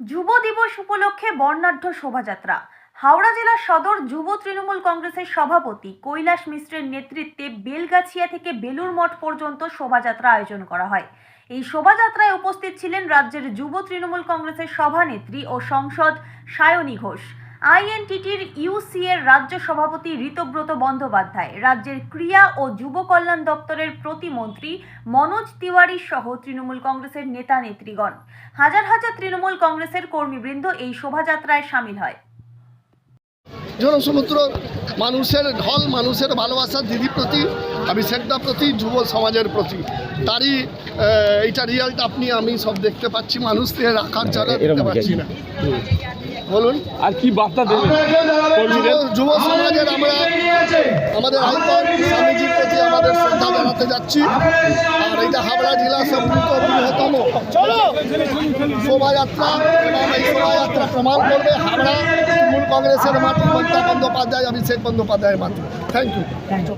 যুব দিবস উপলক্ষে বর্ণাঢ্য শোভাযাত্রা। হাওড়া জেলা সদর যুব তৃণমূল কংগ্রেসের সভাপতি কৈলাস মিশ্রের নেতৃত্বে বেলগাছিয়া থেকে বেলুর মঠ পর্যন্ত শোভাযাত্রা আয়োজন করা হয়। এই শোভাযাত্রায় উপস্থিত ছিলেন রাজ্যের যুব তৃণমূল কংগ্রেসের সভানেত্রী ও সংসদ সায়নী ঘোষ। আইএনটিটির ইউসি এর রাজ্য সভাপতি ঋতব্রত বন্দ্যোপাধ্যায় রাজ্যের ক্রিয়া ও যুব কল্যাণ দপ্তরের প্রতিমন্ত্রী মনোজ তিওয়ারি সহ তৃণমূল কংগ্রেসের নেতা নেত্রীগণ। হাজার হাজার তৃণমূল কংগ্রেসের কর্মীবৃন্দ এই শোভাযাত্রায় সামিল হয়। জনসমুদ্র মানুষের ঢল মানুষের ভালোবাসা দিদির প্রতি অভিষেকদার প্রতি যুব সমাজের প্রতি। তারই এইটা রিয়াল্ট আপনি আমি সব দেখতে পাচ্ছি মানুষদের রাখার জায়গা দেখতে পাচ্ছি না। বলুন। আর কি বার্তা দেবেন? যুব- সমাজের আমরা আমাদের হাইকোর্ট স্বামীজির প্রতি আমাদের শ্রদ্ধা জানাতে যাচ্ছি। আর এটা হাবড়া জেলা সম্পৃক্ত বৃহত্তম। শোভাযাত্রা এবং এই শোভাযাত্রা প্রমাণ করবে হাবড়া তৃণমূল কংগ্রেসের মাটি মমতা বন্দ্যোপাধ্যায় অভিষেক বন্দ্যোপাধ্যায়ের মাটি। Thank you